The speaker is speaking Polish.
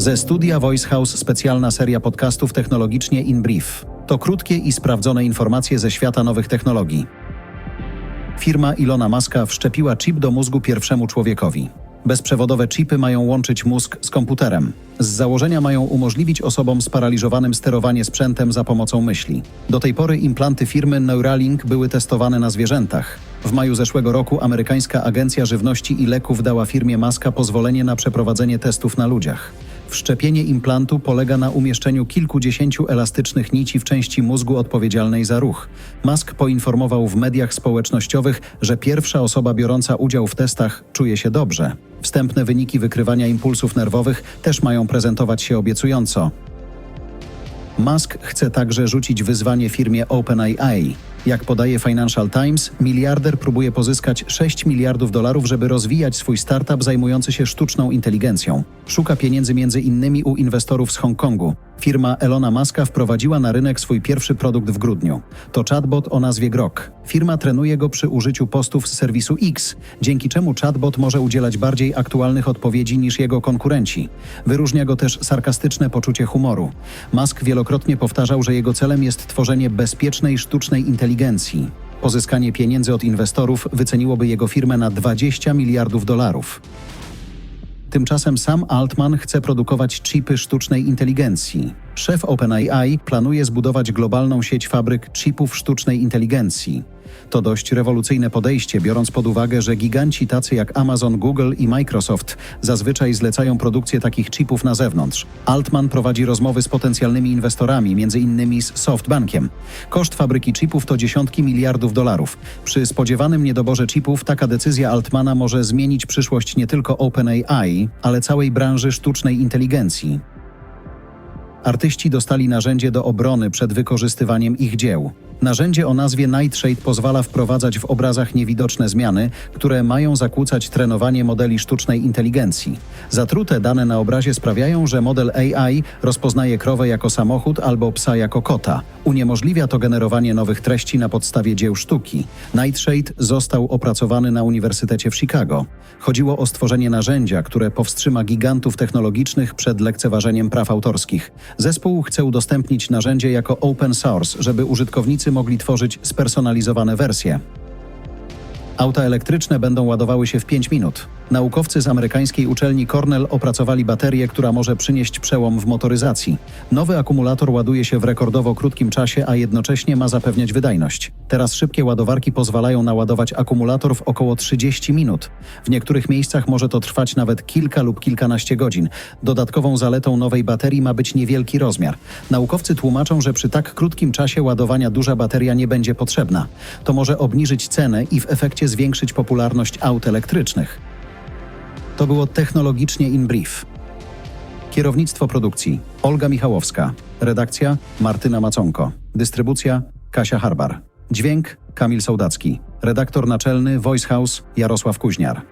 Ze studia Voice House specjalna seria podcastów technologicznie in brief. To krótkie i sprawdzone informacje ze świata nowych technologii. Firma Ilona Maska wszczepiła chip do mózgu pierwszemu człowiekowi. Bezprzewodowe chipy mają łączyć mózg z komputerem. Z założenia mają umożliwić osobom sparaliżowanym sterowanie sprzętem za pomocą myśli. Do tej pory implanty firmy Neuralink były testowane na zwierzętach. W maju zeszłego roku amerykańska Agencja Żywności i Leków dała firmie Maska pozwolenie na przeprowadzenie testów na ludziach. Wszczepienie implantu polega na umieszczeniu kilkudziesięciu elastycznych nici w części mózgu odpowiedzialnej za ruch. Musk poinformował w mediach społecznościowych, że pierwsza osoba biorąca udział w testach czuje się dobrze. Wstępne wyniki wykrywania impulsów nerwowych też mają prezentować się obiecująco. Musk chce także rzucić wyzwanie firmie OpenAI. Jak podaje Financial Times, miliarder próbuje pozyskać 6 miliardów dolarów, żeby rozwijać swój startup zajmujący się sztuczną inteligencją. Szuka pieniędzy między innymi u inwestorów z Hongkongu. Firma Elona Muska wprowadziła na rynek swój pierwszy produkt w grudniu. To chatbot o nazwie Grok. Firma trenuje go przy użyciu postów z serwisu X, dzięki czemu chatbot może udzielać bardziej aktualnych odpowiedzi niż jego konkurenci. Wyróżnia go też sarkastyczne poczucie humoru. Musk wielokrotnie powtarzał, że jego celem jest tworzenie bezpiecznej sztucznej inteligencji. Pozyskanie pieniędzy od inwestorów wyceniłoby jego firmę na 20 miliardów dolarów. Tymczasem sam Altman chce produkować chipy sztucznej inteligencji. Szef OpenAI planuje zbudować globalną sieć fabryk chipów sztucznej inteligencji. To dość rewolucyjne podejście, biorąc pod uwagę, że giganci tacy jak Amazon, Google i Microsoft zazwyczaj zlecają produkcję takich chipów na zewnątrz. Altman prowadzi rozmowy z potencjalnymi inwestorami, innymi z SoftBankiem. Koszt fabryki chipów to dziesiątki miliardów dolarów. Przy spodziewanym niedoborze chipów taka decyzja Altmana może zmienić przyszłość nie tylko OpenAI, ale całej branży sztucznej inteligencji. Artyści dostali narzędzie do obrony przed wykorzystywaniem ich dzieł. Narzędzie o nazwie Nightshade pozwala wprowadzać w obrazach niewidoczne zmiany, które mają zakłócać trenowanie modeli sztucznej inteligencji. Zatrute dane na obrazie sprawiają, że model AI rozpoznaje krowę jako samochód albo psa jako kota. Uniemożliwia to generowanie nowych treści na podstawie dzieł sztuki. Nightshade został opracowany na Uniwersytecie w Chicago. Chodziło o stworzenie narzędzia, które powstrzyma gigantów technologicznych przed lekceważeniem praw autorskich. Zespół chce udostępnić narzędzie jako open source, żeby użytkownicy mogli tworzyć spersonalizowane wersje. Auta elektryczne będą ładowały się w 5 minut. Naukowcy z amerykańskiej uczelni Cornell opracowali baterię, która może przynieść przełom w motoryzacji. Nowy akumulator ładuje się w rekordowo krótkim czasie, a jednocześnie ma zapewniać wydajność. Teraz szybkie ładowarki pozwalają naładować akumulator w około 30 minut. W niektórych miejscach może to trwać nawet kilka lub kilkanaście godzin. Dodatkową zaletą nowej baterii ma być niewielki rozmiar. Naukowcy tłumaczą, że przy tak krótkim czasie ładowania duża bateria nie będzie potrzebna. To może obniżyć cenę i w efekcie zwiększyć popularność aut elektrycznych. To było technologicznie in brief. Kierownictwo produkcji Olga Michałowska. Redakcja Martyna Maconko. Dystrybucja Kasia Harbar. Dźwięk Kamil Sołdacki. Redaktor naczelny Voice House Jarosław Kuźniar.